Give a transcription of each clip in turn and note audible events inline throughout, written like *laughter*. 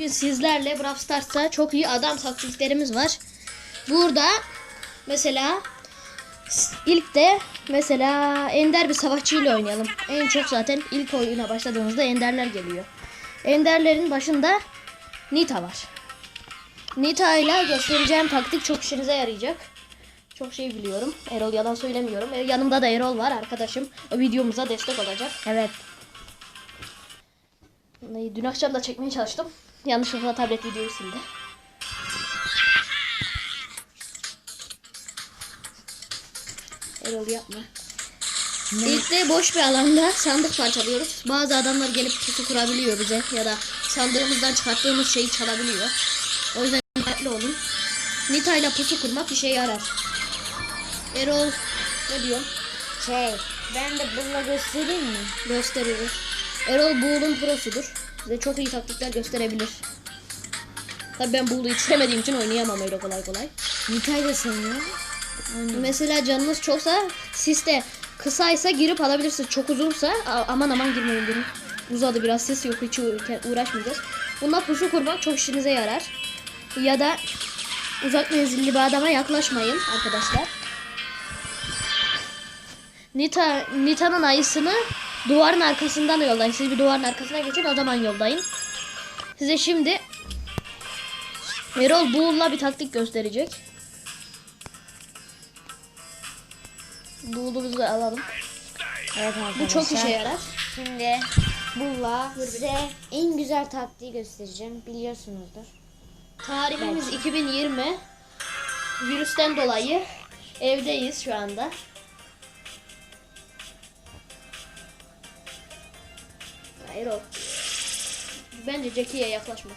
Bugün sizlerle Brawl Stars'ta çok iyi adam taktiklerimiz var. Burada mesela ilk de mesela ender bir savaşçı ile oynayalım. En çok zaten ilk oyuna başladığımızda enderler geliyor. Enderlerin başında Nita var. Nita ile göstereceğim taktik çok işinize yarayacak. Çok şey biliyorum. Erol yalan söylemiyorum. E, Yanımda da Erol var arkadaşım. O videomuza destek olacak. Evet. Dün akşam da çekmeye çalıştım. Yanlışlıkla tablet videoyu sildi. Erol yapma. İlk de boş bir alanda sandık parçalıyoruz. Bazı adamlar gelip pusu kurabiliyor bize ya da sandığımızdan çıkarttığımız şeyi çalabiliyor. O yüzden dikkatli olun. Nita ile pusu kurmak işe yarar. Erol ne diyor? Şey, ben de bununla göstereyim mi? Gösterir. Erol Buğul'un prosudur. Size çok iyi taktikler gösterebilir. Tabii ben Buğul'u hiç sevmediğim için oynayamam öyle kolay kolay. Nitay da sevmiyor. Mesela canınız çoksa siste kısaysa girip alabilirsiniz. Çok uzunsa aman aman girmeyin girin. Uzadı biraz sis yok hiç uğra- uğraşmayacağız. Bununla pusu kurmak çok işinize yarar. Ya da uzak menzilli bir adama yaklaşmayın arkadaşlar. Nita Nita'nın ayısını duvarın arkasından yollayın. Siz bir duvarın arkasına geçin o zaman yollayın. Size şimdi Erol Buğul'la bir taktik gösterecek. Buğul'umuzu da alalım. Evet arkadaşlar. Bu çok işe yarar. Şimdi bununla size en güzel taktiği göstereceğim. Biliyorsunuzdur. Tarihimiz 2020. Virüsten dolayı evdeyiz şu anda. O. Bence Jackie'ye yaklaşma.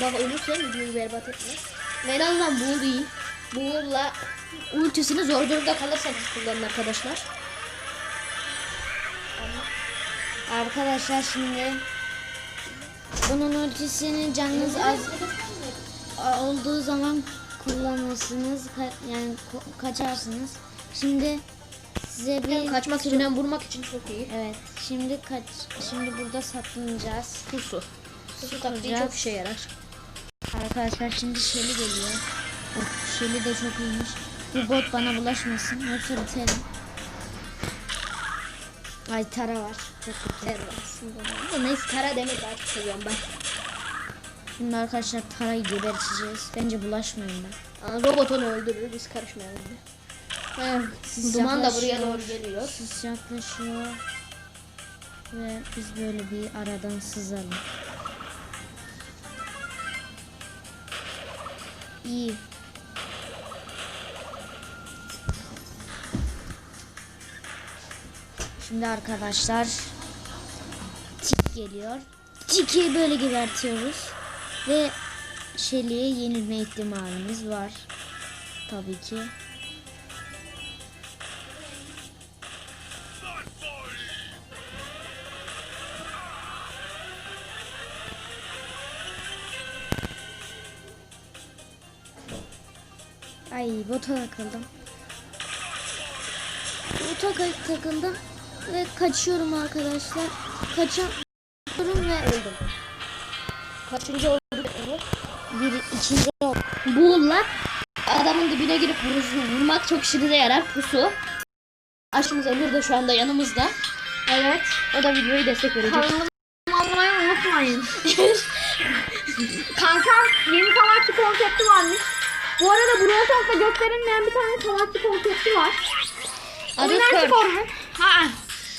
Bak ölürsen videoyu berbat etme. Menal'dan Buğul iyi. Buğul'la ultisini zor durumda kalırsanız kullanın arkadaşlar. Arkadaşlar şimdi bunun ultisini canınız az olduğu zaman kullanırsınız. Ka- yani kaçarsınız. Şimdi size bir Kaçmak için hem vurmak için çok iyi. Evet. Şimdi kaç şimdi burada saklanacağız. Pusu. Pusu taktiği çok işe yarar. Arkadaşlar şimdi Shelly geliyor. Of Shelly de çok iyiymiş. Bu bot bana bulaşmasın. Yoksa biterim. Ay Tara var. Çok kötü. Evet aslında. Ama Neyse kara demir daha çok seviyorum ben. Şimdi arkadaşlar Tara'yı geberteceğiz. Bence bulaşmayın ben. Robot onu öldürür biz karışmayalım. Evet. Duman da buraya doğru geliyor. Sis yaklaşıyor. Ve biz böyle bir aradan sızalım. İyi. Şimdi arkadaşlar tik geliyor. Tiki böyle gebertiyoruz. Ve Shelly'e yenilme ihtimalimiz var. Tabii ki. Ay bota takıldım. Bota takıldım ve kaçıyorum arkadaşlar. Kaçıyorum ve öldüm. Kaçıncı oldu? Bir ikinci ol- Buğulla adamın dibine girip vurur- vurmak çok işinize yarar. Pusu. Aşkımız Ömür de şu anda yanımızda. Evet. O da videoyu destek verecek. Kanalıma abone olmayı unutmayın. *laughs* Kankam yeni savaşçı konsepti varmış. Bu arada Brawl Talk'ta gösterilmeyen bir tane savaşçı konsepti var. Adı mu? Ha.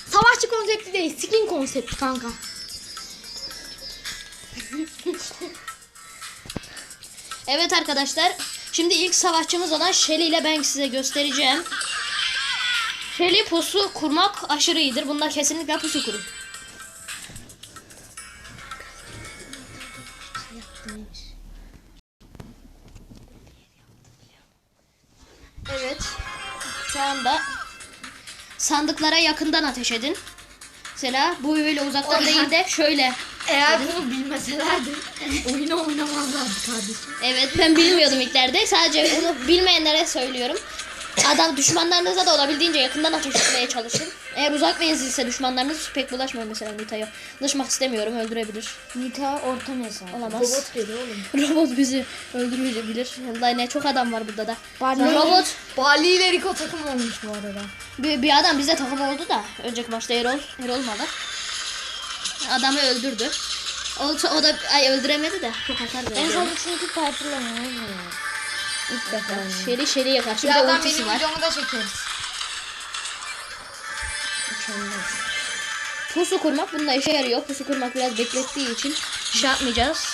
Savaşçı konsepti değil, skin konsepti kanka. *laughs* Evet arkadaşlar. Şimdi ilk savaşçımız olan Shelly ile ben size göstereceğim. Shelly pusu kurmak aşırı iyidir. Bunda kesinlikle pusu kurun. Şu anda sandıklara yakından ateş edin. Mesela bu böyle uzaktan değil de şöyle. Eğer bunu bilmeselerdi oyunu oynamazlardı kardeşim. Evet ben bilmiyordum ilklerde. Sadece onu bilmeyenlere söylüyorum. Adam düşmanlarınıza da olabildiğince yakından ateş etmeye çalışın. Eğer uzak menzilse düşmanlarınız pek bulaşmayın mesela Nita'ya. Bulaşmak istemiyorum öldürebilir. Nita orta mesafe. Olamaz. Robot geliyor oğlum. *laughs* Robot bizi öldürebilir. Vallahi ne çok adam var burada da. Bali- Robot Bali ile Rico takım olmuş bu arada. bir, bir adam bize takım oldu da önceki maçta Erol Erol olmadı. Adamı öldürdü. O, o da ay öldüremedi de çok hasar verdi. En son çünkü Piper'la oynamıyor. İlk defa. Şeri şeriye karşı bir de ultisi benim var. videomu da çekeriz. Pusu kurmak bunda işe yarıyor. Pusu kurmak biraz beklettiği için şey yapmayacağız.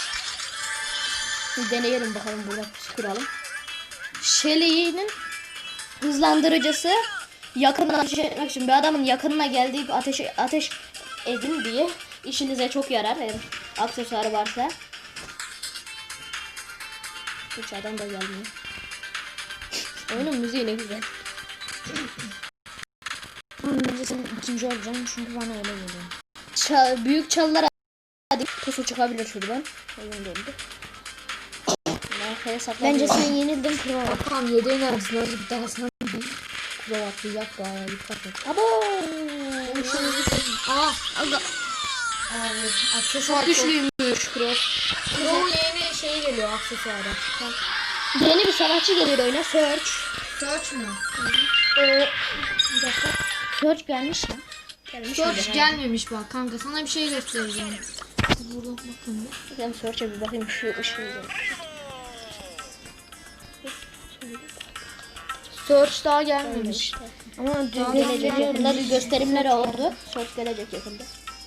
Deneyelim bakalım burada pusu kuralım. Shelly'nin hızlandırıcısı yakından ateş etmek için bir adamın yakınına geldiği ateş ateş edin diye işinize çok yarar eğer aksesuarı varsa. Hiç adam da gelmiyor. Oyunun müziği ne güzel. Sen ikinci olacaksın çünkü bana öyle geliyor. Ça- büyük çalılara hadi pusu çıkabilir şuradan. Oyun döndü. Bence sen yenildin pro. Tamam yedeğin arasında bir daha sana Kuro atlayacak bayağı dikkat et. Abo! Aa Aga, abi aksesuar çok güçlüymüş Kro. Kuro'nun yeni şeyi geliyor aksesuarı. Yeni bir savaşçı geliyor oyuna. Search. Search mü? Ee, bir Search gelmiş ya. Gelmiş Search miydi? gelmemiş bak kanka sana bir şey göstereceğim. Burada bakın. Ben Search'e bir bakayım şu ışığı. Search daha gelmemiş. Ama Gelecek gelecek yakında bir gösterimleri oldu. Search gelecek yakında.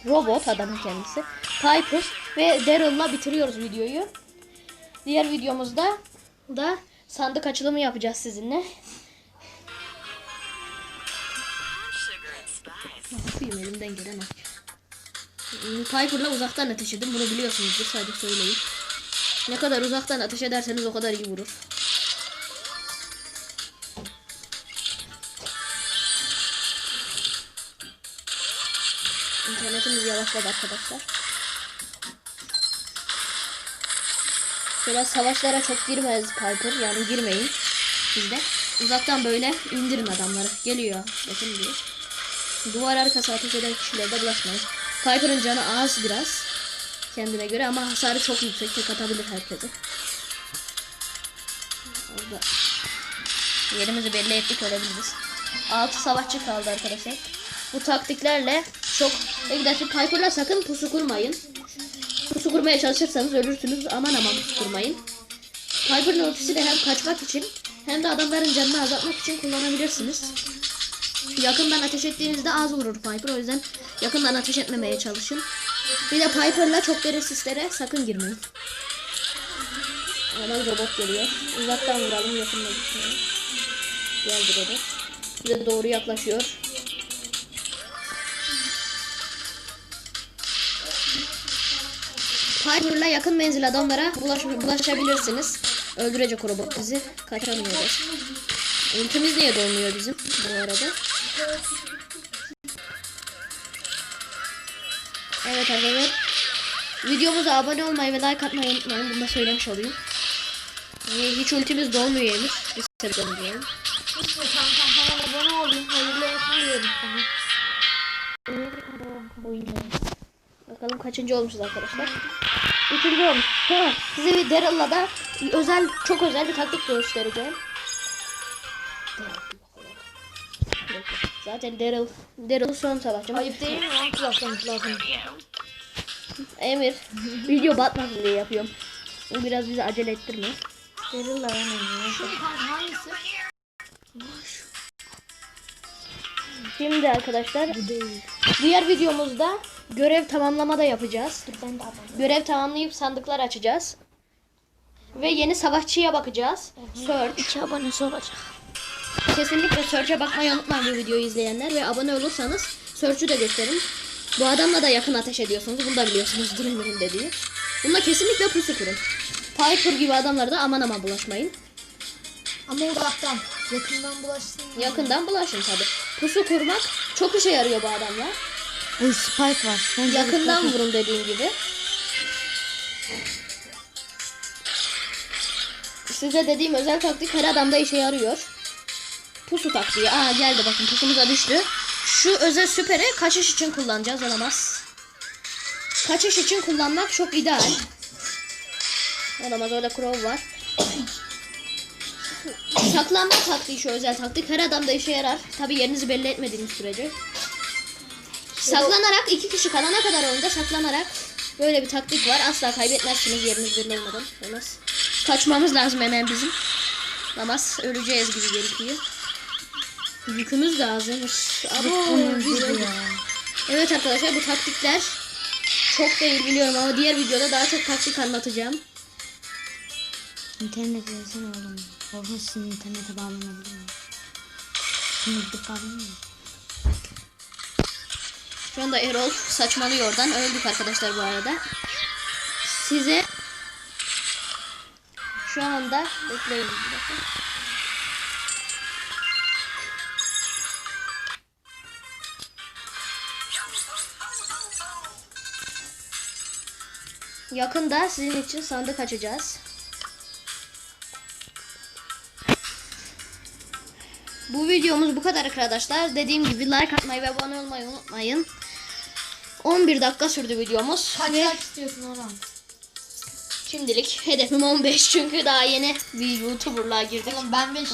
Robot adamın kendisi. Piper ve Daryl'la bitiriyoruz videoyu. Diğer videomuzda da sandık açılımı yapacağız sizinle. Yapayım elimden gelen o. Hmm, Piper'la uzaktan ateş edin. Bunu biliyorsunuzdur sadece söyleyeyim. Ne kadar uzaktan ateş ederseniz o kadar iyi vurur. İnternetimiz yavaşladı arkadaşlar. Şöyle savaşlara çok girmez Piper. Yani girmeyin. Siz de. Uzaktan böyle indirin adamları. Geliyor. Bakın diyor. Duvar arkası ateş eden kişilere de bulaşmayın. Piper'ın canı az biraz. Kendine göre ama hasarı çok yüksek. Tek atabilir herkese. Orada yerimizi belli ettik ölebiliriz. 6 savaşçı kaldı arkadaşlar. Bu taktiklerle çok gidersin. Piper'la sakın pusu kurmayın. Pusu kurmaya çalışırsanız ölürsünüz. Aman aman pusu kurmayın. Piper'ın ultisi de hem kaçmak için hem de adamların canını azaltmak için kullanabilirsiniz. Yakından ateş ettiğinizde az vurur Piper. O yüzden yakından ateş etmemeye çalışın. Bir de Piper'la çok derin sislere sakın girmeyin. Hemen robot geliyor. Uzaktan vuralım yakından gitmeyelim. Geldi robot. Bize doğru yaklaşıyor. Piper'la yakın menzil adamlara bulaş bulaşabilirsiniz. Öldürecek robot bizi. Kaçamıyoruz. Ultimiz niye dolmuyor bizim bu arada? Evet arkadaşlar. Videomuza abone olmayı ve like atmayı unutmayın. Bunu da söylemiş olayım. Ee, Hiç ultimiz dolmuyor. Bir sebep diyorum. Neyse kankam abone. Bakalım kaçıncı olmuşuz arkadaşlar. Üçüncü olmuş. Tamam. Size bir Daryl'la da özel, çok özel bir taktik göstereceğim. Zaten Daryl, Daryl son savaşçı. Ayıp değil mi kulaktan kulaktan? Emir, video batmasın diye yapıyorum. Biraz bizi acele ettirme. Daryl'la ben oynuyorum. Hangisi? Şimdi arkadaşlar diğer videomuzda görev tamamlama da yapacağız. Ben de abone. Görev tamamlayıp sandıklar açacağız. Ve yeni savaşçıya bakacağız. Search. İki abonesi olacak. Kesinlikle Search'e bakmayı unutmayın bu videoyu izleyenler. Ve abone olursanız Search'ü de gösterin. Bu adamla da yakın ateş ediyorsunuz. Bunu da biliyorsunuzdur Emir'in dediği. Bununla kesinlikle pusu kurun. Piper gibi adamlara da aman aman bulaşmayın. Ama uzaktan. Yakından bulaşsın. Yakından bulaşın tabi. Pusu kurmak çok işe yarıyor bu adamla. Uy Spike var. Bence Yakından et. vurun dediğim gibi. Size dediğim özel taktik her adamda işe yarıyor. Pusu taktiği. Aa geldi bakın pusumuza düştü. Şu özel süperi kaçış için kullanacağız olamaz. Kaçış için kullanmak çok ideal. Olamaz orada Crow var. Saklanma taktiği şu özel taktik. Her adamda işe yarar. Tabi yerinizi belli etmediğiniz sürece. Saklanarak iki kişi kalana kadar oyunda saklanarak böyle bir taktik var. Asla kaybetmezsiniz yeriniz belli olmadan. Olmaz. Kaçmamız lazım hemen bizim. Olamaz. Öleceğiz gibi gözüküyor. Yükümüz de biz öldük. Evet arkadaşlar bu taktikler çok değil biliyorum ama diğer videoda daha çok taktik anlatacağım. İnternet versene oğlum. Korkun sizin internete bağlanabilir mi? Gidip bağlanır mı? Şu anda Erol saçmalıyor oradan. Öldük arkadaşlar bu arada. Size şu anda bekleyin bir dakika. Yakında sizin için sandık açacağız. Bu videomuz bu kadar arkadaşlar. Dediğim gibi like atmayı ve abone olmayı unutmayın. 11 dakika sürdü videomuz. Kaç Ve like istiyorsun Orhan? şimdilik hedefim 15 çünkü daha yeni bir YouTuber'lığa girdik. Oğlum ben 5